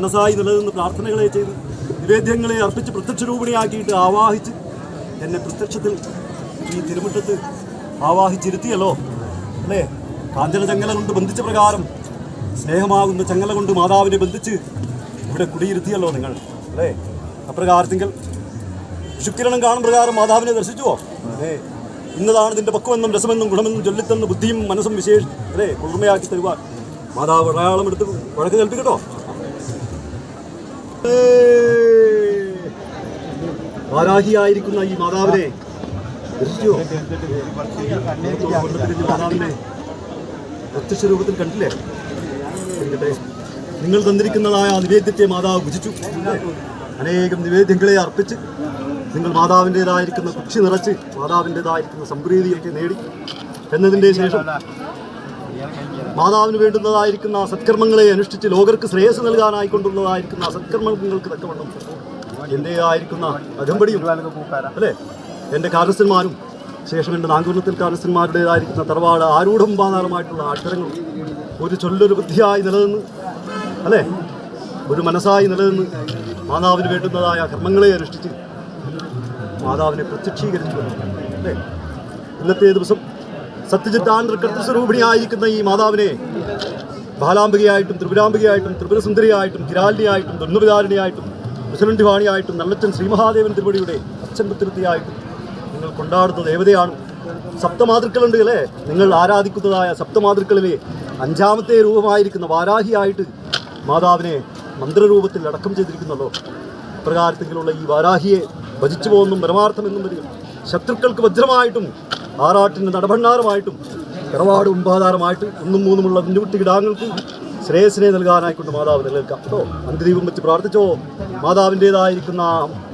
മനസ്സായി നിലനിന്ന് പ്രാർത്ഥനകളെ ചെയ്ത് നിവേദ്യങ്ങളെ അർപ്പിച്ച് പ്രത്യക്ഷ രൂപിണിയാക്കിയിട്ട് ആവാഹിച്ച് എന്നെ പ്രത്യക്ഷത്തിൽ ഈ തിരുമുറ്റത്ത് ആവാഹിച്ചിരുത്തിയല്ലോ. അല്ലേ? കാഞ്ചന ചങ്ങല കൊണ്ട് ബന്ധിച്ച പ്രകാരം സ്നേഹമാകുന്ന ചങ്ങല കൊണ്ട് മാതാവിനെ ബന്ധിച്ച് ഇവിടെ കുടിയിരുത്തിയല്ലോ നിങ്ങൾ. അല്ലേ? അപ്രകാരത്തെങ്കിൽ ശുക്രണം കാണും പ്രകാരം മാതാവിനെ ദർശിച്ചുവോ? അല്ലേ? ഇന്നതാണ് ഇതിന്റെ പക്വമെന്നും രസമെന്നും ഗുണമെന്നും ചൊല്ലിത്തെന്നും ബുദ്ധിയും മനസ്സും വിശേഷ അല്ലേ? കുളിർമയാക്കി തരുവാൻ. മാതാവ് ഒരാളും എടുത്ത് വഴക്ക് കേൾപ്പിക്കട്ടോ. വാരാഹിയായിരിക്കുന്ന ഈ മാതാവിനെ. ദർശിച്ചോ മാതാവിനെ. പ്രത്യക്ഷ രൂപത്തിൽ കണ്ടില്ലേ നിങ്ങൾ തന്നിരിക്കുന്നതായ നിവേദ്യത്തെ മാതാവ് ഭുജിച്ചു. അനേകം നിവേദ്യങ്ങളെ അർപ്പിച്ച് നിങ്ങൾ മാതാവിന്റെതായിരിക്കുന്ന കുക്ഷി നിറച്ച് മാതാവിന്റെതായിരിക്കുന്ന സംപ്രീതിയൊക്കെ നേടി. എന്നതിന്റെ ശേഷം മാതാവിന് വേണ്ടുന്നതായിരിക്കുന്ന സത്കർമ്മങ്ങളെ അനുഷ്ഠിച്ച് ലോകർക്ക് ശ്രേയസ് നൽകാനായിക്കൊണ്ടുള്ളതായിരിക്കുന്ന സത്കർമ്മങ്ങൾക്ക് തക്കവണ്ണം എന്റെതായിരിക്കുന്ന അകമ്പടിയും അല്ലേ? എന്റെ കാരണസ്ഥന്മാരും ശേഷം എന്റെ നാങ്കുന്നത്തിൽ കാരണസ്ഥന്മാരുടേതായിരിക്കുന്ന തറവാട് ആരൂഢം പാതാളമായിട്ടുള്ള അക്ഷരങ്ങളും ഒരു ചൊല്ലൊരു ബുദ്ധിയായി നിലനിന്ന് അല്ലേ? ഒരു മനസ്സായി നിലനിന്ന് മാതാവിന് വേണ്ടുന്നതായ കർമ്മങ്ങളെ അനുഷ്ഠിച്ച് മാതാവിനെ പ്രത്യക്ഷീകരിച്ചു. അല്ലേ? ഇന്നത്തെ ദിവസം സത്യജിത്താന്തർ കൃത്യസ്വരൂപിണിയായിരിക്കുന്ന ഈ മാതാവിനെ ബാലാംബികയായിട്ടും ത്രിപുരാംബികയായിട്ടും ത്രിപുരസുന്ദരിയായിട്ടും കിരാലിനിയായിട്ടും ദുർണവിധാരിണിയായിട്ടും വാണിയായിട്ടും നല്ലച്ചൻ ശ്രീമഹാദേവൻ തിരുവടിയുടെ അച്ഛൻ പത്തിരുത്തിയായിട്ടും നിങ്ങൾ കൊണ്ടാടുന്ന ദേവതയാണ് സപ്തമാതൃക്കളുണ്ട് അല്ലേ? നിങ്ങൾ ആരാധിക്കുന്നതായ സപ്തമാതൃക്കളിലെ അഞ്ചാമത്തെ രൂപമായിരിക്കുന്ന വാരാഹിയായിട്ട് മാതാവിനെ മന്ത്രരൂപത്തിൽ അടക്കം ചെയ്തിരിക്കുന്നല്ലോ അപ്രകാരത്തെങ്കിലുള്ള ഈ വാരാഹിയെ ഭജിച്ചു പോകുന്നും പരമാർത്ഥമെന്നും വരിക. ശത്രുക്കൾക്ക് വജ്രമായിട്ടും ആറാട്ടിന് നടഭണ്ണാറുമായിട്ടും ഇടപാട് ഉമ്പാധാരമായിട്ട് ഒന്നും മൂന്നുമുള്ള കുഞ്ഞുകുട്ടി കിടാങ്ങൾക്ക് ശ്രേയസിനെ നൽകാനായിക്കൊണ്ട് മാതാവ് നിലനിൽക്കാം. കേട്ടോ? അന്ത്യദീപം വെച്ച് പ്രാർത്ഥിച്ചോ? മാതാവിന്റെതായിരിക്കുന്ന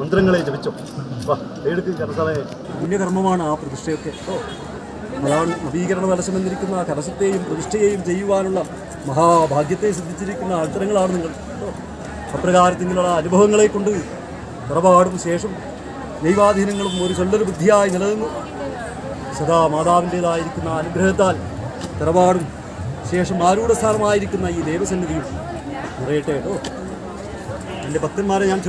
മന്ത്രങ്ങളെ ജപിച്ചോ? പുണ്യകർമ്മമാണ് ആ പ്രതിഷ്ഠയൊക്കെ. മലയാളം നവീകരണ തലസം എന്നിരിക്കുന്ന ആ കലശത്തെയും പ്രതിഷ്ഠയെയും ചെയ്യുവാനുള്ള മഹാഭാഗ്യത്തെ സിദ്ധിച്ചിരിക്കുന്ന അത്തരങ്ങളാണ് നിങ്ങൾ. അപ്രകാരത്തിലുള്ള അനുഭവങ്ങളെ കൊണ്ട് പുറപാടും ശേഷം ദൈവാധീനങ്ങളും ഒരു ചൊല്ലൊരു ബുദ്ധിയായി നിലനിന്നു. സദാ മാതാവിന്റേതായിരിക്കുന്ന അനുഗ്രഹത്താൽ തറവാടും ശേഷം ആരൂഢസ്ഥാനമായിരിക്കുന്ന ഈ ദേവസന്നിധിയും നിറയട്ടെ കേട്ടോ? എന്റെ ഭക്തന്മാരെ ഞാൻ